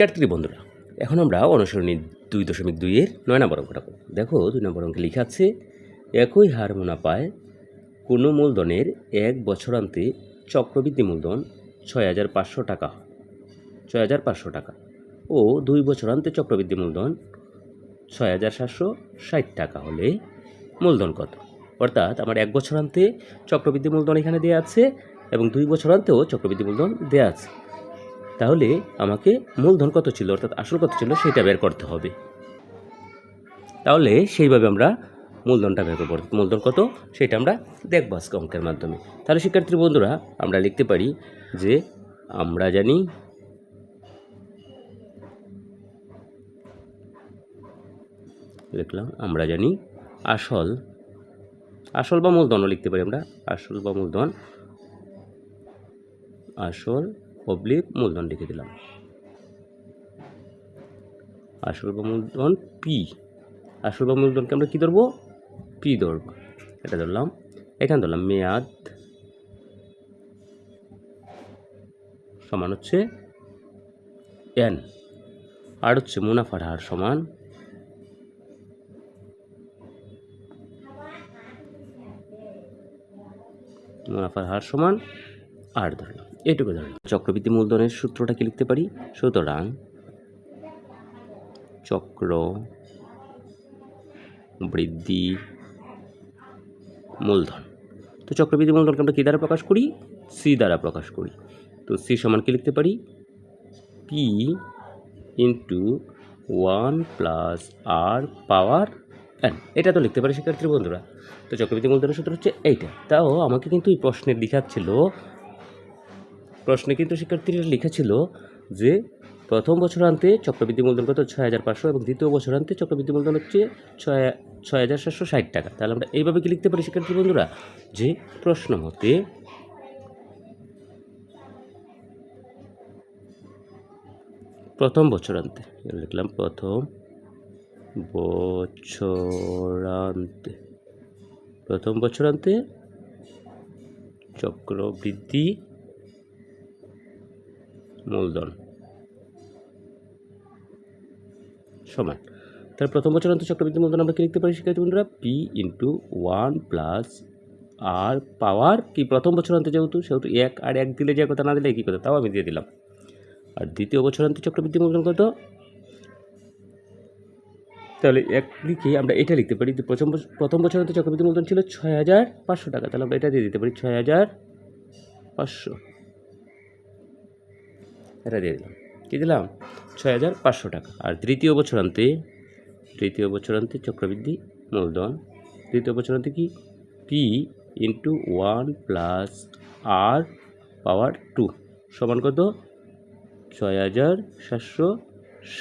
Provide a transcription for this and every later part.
শিক্ষার্থী বন্ধুরা, এখন আমরা অনুসরণী দুই দশমিক দুইয়ের নয় নম্বর অঙ্কটা করব। দেখো, দুই নম্বর অঙ্কে লেখা আছে, একই হার মুনাফায় কোনো মূলধনের এক বছরান্তে চক্রবৃদ্ধি মূলধন ছয় হাজার পাঁচশো টাকা ছয় হাজার পাঁচশো টাকা। ও দুই বছরান্তে চক্রবৃদ্ধি মূলধন ছয় হাজার সাতশো ষাট টাকা হলে মূলধন কত? অর্থাৎ আমার এক বছরান্তে চক্রবৃদ্ধি মূলধন এখানে দেওয়া আছে এবং দুই বছরান্তেও চক্রবৃদ্ধি মূলধন দেওয়া আছে। তাহলে আমাকে মূলধন কত ছিল? অর্থাৎ আসল কত ছিল সেটা বের করতে হবে। তাহলে সেইভাবে আমরা মূলধনটা বের করব। মূলধন কত? সেটা আমরা দেখব আজকে অঙ্কের মাধ্যমে। তাহলে শিক্ষার্থী বন্ধুরা, আমরা লিখতে পারি যে আমরা জানি লিখলাম, আমরা জানি আসল আসল বা মূলধনও লিখতে পারি আমরা। আসল বা মূলধন, আসল অবলিক মূলধন লিখে দিলাম। আসল বা মূলধন? পি আসল বা মূলধনকে আমরা কী ধরবো? পি ধরব। এটা ধরলাম। এখানে ধরলাম মেয়াদ সমান হচ্ছে এন আর হচ্ছে মুনাফার হার সমান মুনাফার হার সমান আর ধরলাম। এটুকু ধরলাম চক্রবৃদ্ধি মূলধনের সূত্রটা কি লিখতে পারি? সুতরাং চক্র বৃদ্ধি মূলধন। তো চক্রবৃদ্ধি মূলধনকে আমরা কী দ্বারা প্রকাশ করি? সি দ্বারা প্রকাশ করি। তো সি সমান কি লিখতে পারি? P into one plus R power N. এটা তো লিখতে পারি শিক্ষার্থী বন্ধুরা। তো চক্রবৃদ্ধি মূলধনের সূত্র হচ্ছে এইটা। তাও আমাকে কিন্তু এই প্রশ্নের লেখাচ্ছিল প্রশ্নে কিন্তু শিক্ষার্থীরা লেখা ছিল যে প্রথম বছরান্তে চক্রবৃদ্ধি মূলধন কত? ছয় হাজার পাঁচশো এবং দ্বিতীয় বছরান্তে চক্রবৃদ্ধি মূলধন হচ্ছে ছয় ছয় হাজার সাতশো ষাট টাকা। তাহলে আমরা এইভাবে কি লিখতে পারি শিক্ষার্থী বন্ধুরা? যে প্রশ্ন মতে প্রথম বছরান্তে লিখলাম প্রথম বছরান্তে প্রথম বছরান্তে চক্রবৃদ্ধি মূলধন। সমান তাহলে প্রথম বছর অন্তর চক্রবৃদ্ধি মূলধন আমরা কি লিখতে পারি, শিক্ষার্থী বন্ধুরা? P into one plus R power কি? প্রথম বছর অন্ত যেহেতু, সেহেতু এক আর এক দিলে যে কথা না দিলে কী কথা, তাও আমি দিয়ে দিলাম। আর দ্বিতীয় বছর অন্তে চক্রবৃদ্ধি মূলধন কত? তাহলে এক লিখে আমরা এটা লিখতে পারি, যে প্রথম প্রথম বছর অন্ত চক্রবৃদ্ধি মূলধন ছিল ছয় হাজার পাঁচশো টাকা। তাহলে আমরা এটা দিয়ে দিতে পারি ছয় হাজার পাঁচশো। এটা দিয়ে দিলাম। কী দিলাম? ছয় হাজার পাঁচশো টাকা। আর তৃতীয় বছরান্তে তৃতীয় বছরান্তে চক্রবৃদ্ধি মূলধন। তৃতীয় বছরান্তে কি? P into one plus R power two সমান কত? ছয় হাজার সাতশো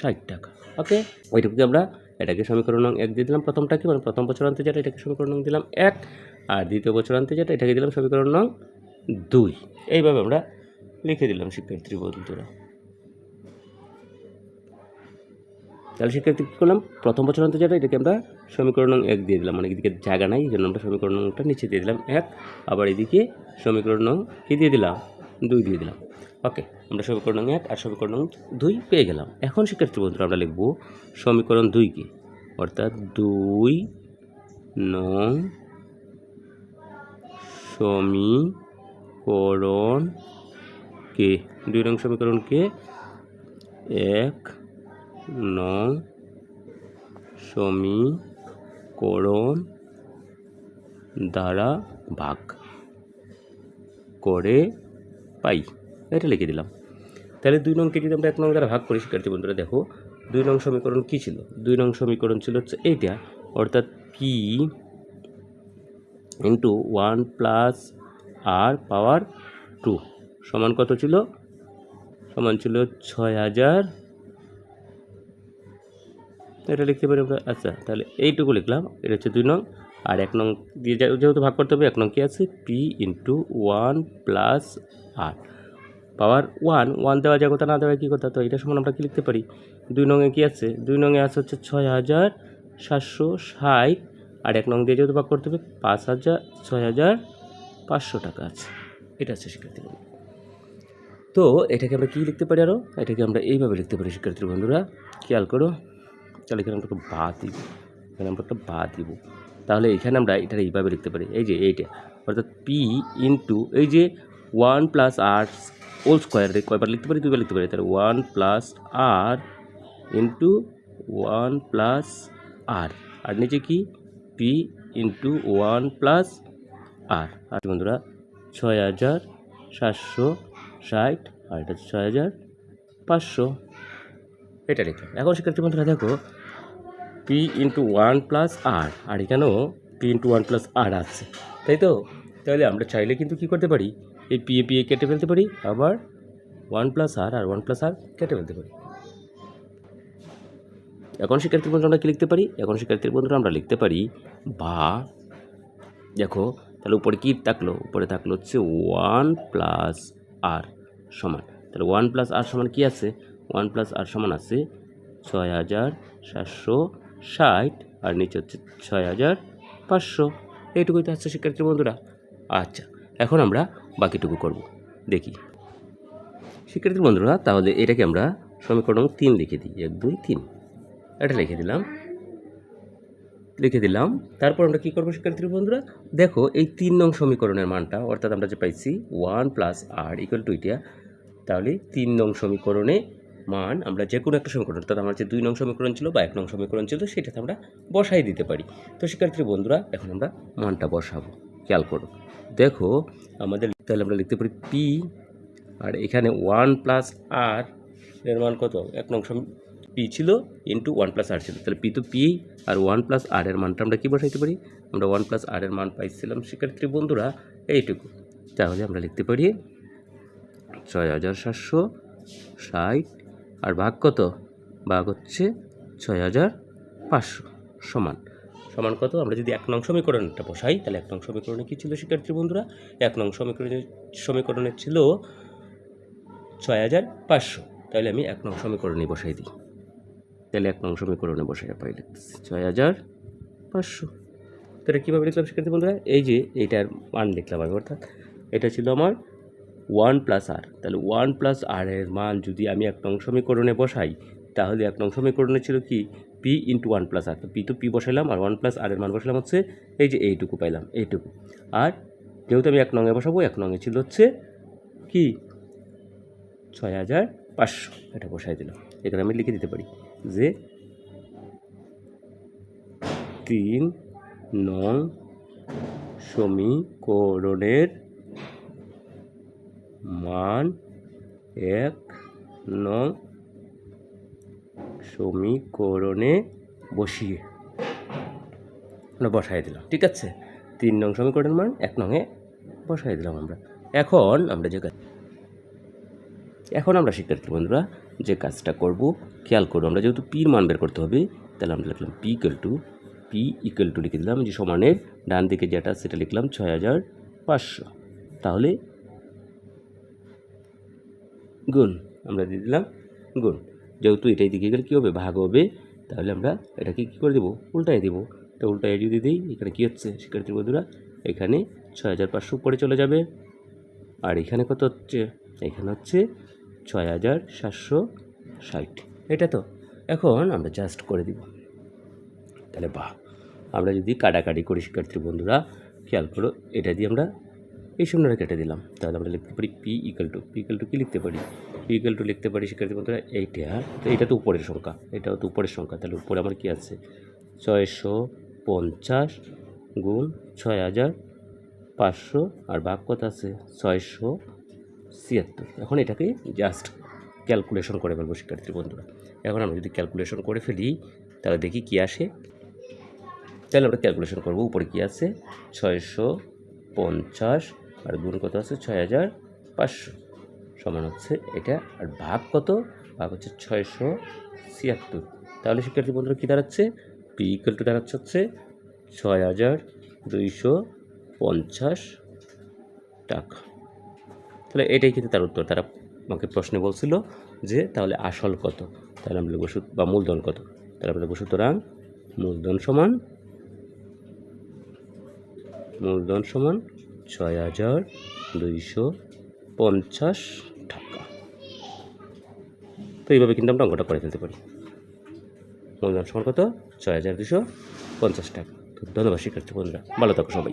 ষাট টাকা। ওকে? ওইটুকুকে আমরা এটাকে সমীকরণ এক দিয়ে দিলাম প্রথমটাকে মানে প্রথম বছরান্তে যেটা, এটাকে সমীকরণ দিলাম এক। আর দ্বিতীয় বছরান্তে যেটা, এটাকে দিলাম সমীকরণ নং দুই। এইভাবে আমরা লিখে দিলাম শিক্ষার্থী বন্ধুরা। তাহলে শিক্ষার্থী কী করলাম? প্রথম বছর অন্তর যেটা, এটাকে আমরা সমীকরণ এক দিয়ে দিলাম। মানে এদিকে জায়গা নাই, এই জন্য আমরা সমীকরণ নংটা নিচে দিয়ে দিলাম, এক। আবার এদিকে সমীকরণ কী দিয়ে দিলাম? দুই দিয়ে দিলাম। ওকে আমরা সমীকরণ এক আর সমীকরণ দুই পেয়ে গেলাম। এখন শিক্ষার্থী বন্ধুরা, আমরা লিখব সমীকরণ দুইকে অর্থাৎ দুই নং সমীকরণ কে? দুই নং সমীকরণকে এক নং সমীকরণ দ্বারা ভাগ করে পাই। এটা লিখে দিলাম। তাহলে দুই নংকে যদি আমরা এক নং দ্বারা ভাগ করি, শিক্ষার্থী বন্ধুরা, দেখো, দুই নং সমীকরণ কী ছিল? দুই নং সমীকরণ ছিল হচ্ছে এইটা, অর্থাৎ P into one plus R power two সমান কত ছিল? সমান ছিল ছয় হাজার। এটা লিখতে পারি আমরা? আচ্ছা তাহলে এইটুকু লিখলাম। এটা হচ্ছে দুই নং। আর এক নং দিয়ে যেহেতু ভাগ করতে হবে, এক নং কী আছে? P into one plus R power one one দেওয়া যায় কথা না দেওয়া কী কথা? তো এটা সমান আমরা কী লিখতে পারি? দুই নংয়ে কী আছে? দুই নংয়ে আছে হচ্ছে ছয় হাজার সাতশো ষাট। আর এক নং দিয়ে যেহেতু ভাগ করতে হবে, পাঁচ হাজার ছয় হাজার পাঁচশো টাকা আছে। এটা আছে শিক্ষার্থী। তো এটাকে আমরা কী লিখতে পারি আরও এটাকে আমরা এইভাবে লিখতে পারি, শিক্ষার্থী বন্ধুরা। খেয়াল করো, তাহলে এখানে আমরা একটা বা দিব। এখানে আমরা একটা বা দিব। তাহলে এখানে আমরা এটা এইভাবে লিখতে পারি। এই যে এইটা, অর্থাৎ পি ইন্টু এই যে one plus R whole square কয়বার লিখতে পারি? দুইবার লিখতে পারি। তাহলে one plus R into one plus R R নিচে কি? P into one plus R R বন্ধুরা, ছয় হাজার সাতশো ষাট, আর এটা ছয় হাজার পাঁচশো। এটা লিখলাম এখন শিক্ষার্থী বন্ধুরা, দেখো P into one plus R R এখানেও P into one plus R আছে। তাই তো? তাহলে আমরা চাইলে কিন্তু কী করতে পারি? এই পি এ পি এ কেটে ফেলতে পারি, আবার one plus R R one plus R কেটে ফেলতে পারি। এখন শিক্ষার্থী বন্ধুরা, আমরা কী লিখতে পারি? এখন শিক্ষার্থী বন্ধুরা, আমরা লিখতে পারি বা, দেখো, তাহলে উপরে কী থাকল? উপরে থাকল হচ্ছে ওয়ান প্লাস আর সমান। তাহলে ওয়ান প্লাস আর সমান কী আছে? ওয়ান প্লাস আর সমান আছে ছয় হাজার সাতশো ষাট, আর নিচে হচ্ছে ছয় হাজার পাঁচশো। এইটুকুই তো হচ্ছে শিক্ষার্থী বন্ধুরা। আচ্ছা এখন আমরা বাকিটুকু করব। দেখি। শিক্ষার্থী বন্ধুরা, তাহলে এটাকে আমরা সমীকরণ তিন লিখে দিই। এক, দুই, তিন। এটা লিখে দিলাম। লিখে দিলাম। তারপর আমরা কী করব শিক্ষার্থী বন্ধুরা? দেখো, এই তিন নং সমীকরণের মানটা, অর্থাৎ আমরা যে পাইছি one plus R equal to এটা, তাহলে তিন নং সমীকরণে মান আমরা যে কোনো একটা সমীকরণ, অর্থাৎ আমার যে দুই নং সমীকরণ ছিল বা এক নং সমীকরণ ছিল, সেটাতে আমরা বসাই দিতে পারি। তো শিক্ষার্থী বন্ধুরা, এখন আমরা মানটা বসাবো। খেয়াল করো। দেখো, আমাদের তাহলে আমরা লিখতে পারি পি আর এখানে ওয়ান প্লাস আর এর মান কত? এক নং পি ছিল ইন্টু ওয়ান প্লাস আর ছিল। তাহলে পি তো P R one plus R এর মানটা আমরা কী বসাইতে পারি? আমরা ওয়ান প্লাস আর এর মান পাইছিলাম শিক্ষার্থী বন্ধুরা এইটুকু। তাহলে আমরা লিখতে পারি ছয় হাজার সাতশো ষাট আর ভাগ কত? ভাগ হচ্ছে ছয় হাজার পাঁচশো সমান। সমান কত? আমরা যদি এক নং সমীকরণটা বসাই, তাহলে এক নং সমীকরণে কী ছিল শিক্ষার্থী বন্ধুরা? এক নং সমীকরণে সমীকরণে ছিল ছয় হাজার পাঁচশো। তাহলে আমি এক নং সমীকরণে বসাই দিই। তাহলে এক নং সমীকরণে বসাই পাই লিখতেছি। ছয় হাজার পাঁচশো। তাহলে কীভাবে লিখলাম শিক্ষার্থী বন্ধুরা? এই যে এইটার মান লিখলাম আমি, অর্থাৎ এটা ছিল আমার ওয়ান প্লাস আর। তাহলে ওয়ান প্লাস আর এর মান যদি আমি এক নং সমীকরণে বসাই, তাহলে এক নং সমীকরণে ছিল কি? P into one plus R তো পি তো পি বসাইলাম আর ওয়ান প্লাস আর এর মান বসালাম হচ্ছে এই যে এইটুকু পাইলাম, এইটুকু। আর যেহেতু আমি এক নঙে বসাবো, এক নঙে ছিল হচ্ছে কি? ছয় হাজার পাঁচশো। এটা বসাই দিলাম। এখানে আমি লিখে দিতে পারি। যে তিন নং সমীকরণের মান এক নং সমীকরণে বসিয়ে আমরা বসাই দিলাম, ঠিক আছে? তিন নং সমীকরণের মান এক নংয়ে বসাই দিলাম আমরা। এখন আমরা যে এখন আমরা শিক্ষার্থী বন্ধুরা যে কাজটা করব, খেয়াল করব আমরা যেহেতু পির মান বের করতে হবে, তাহলে আমরা লিখলাম P equal to P equal to লিখে দিলাম, যে সমানের ডান দিকে যেটা সেটা লিখলাম ছয় হাজার পাঁচশো। তাহলে গুণ, আমরা দিয়ে দিলাম গুণ। যেহেতু এটাই দিকে গেলে কী হবে? ভাগ হবে। তাহলে আমরা এটাকে কী করে দেবো? উল্টায় দেবো। তো উল্টায় যদি দিই, এখানে কী হচ্ছে? শিক্ষার্থী বন্ধুরা, এখানে ছয় হাজার পাঁচশো উপরে চলে যাবে। আর এখানে কত হচ্ছে? এখানে হচ্ছে ছয় হাজার সাতশো ষাট। এটা তো, এখন আমরা জাস্ট করে দিব। তাহলে বাহ, আমরা যদি কাটাকাটি করি শিক্ষার্থী বন্ধুরা, খেয়াল করো, এটা দিয়ে আমরা এই শূন্যটা কেটে দিলাম। তাহলে আমরা লিখতে পারি P equal to P equal to কী লিখতে পারি? পি ইকাল টু লিখতে পারি শিক্ষার্থী বন্ধুরা, এইটা তো এটা তো উপরের সংখ্যা, এটাও তো উপরের সংখ্যা, তাহলে উপরে আমার কী আছে? ছয়শো পঞ্চাশ গুণ ছয় হাজার পাঁচশো, আর কত আছে ছয়শো ছিয়াত্তর। এখন এটাকে জাস্ট ক্যালকুলেশন করে ফেলব শিক্ষার্থী বন্ধুরা। এখন আমরা যদি ক্যালকুলেশন করে ফেলি, তাহলে দেখি কী আসে। তাহলে আমরা ক্যালকুলেশন করব উপরে কী আছে? ছয়শো পঞ্চাশ আর গুণ কত আছে? ছয় হাজার পাঁচশো। সমান হচ্ছে এটা আর ভাগ কত? ভাগ হচ্ছে ছয়শো ছিয়াত্তর। তাহলে শিক্ষার্থী বন্ধুরা কী দাঁড়াচ্ছে? পি ইকুয়াল টু দাঁড়াচ্ছে হচ্ছে ছয় হাজার দুইশো পঞ্চাশ টাকা। তাহলে এটাই কিন্তু তার উত্তর। তারা আমাকে প্রশ্নে বলছিল যে, তাহলে আসল কত? তাহলে আমরা লিখব বা মূলধন কত? তাহলে আমরা লিখব সুতরাং মূলধন সমান মূলধন সমান ছয় হাজার দুইশো পঞ্চাশ টাকা। তো এইভাবে কিন্তু আমরা অঙ্কটা করে ফেলতে পারি। মূলধন সমান কত? ছয় হাজার দুশো পঞ্চাশ টাকা। তো ধন্যবাদ শিক্ষার্থী বন্ধুরা। ভালো থাকো সবাই।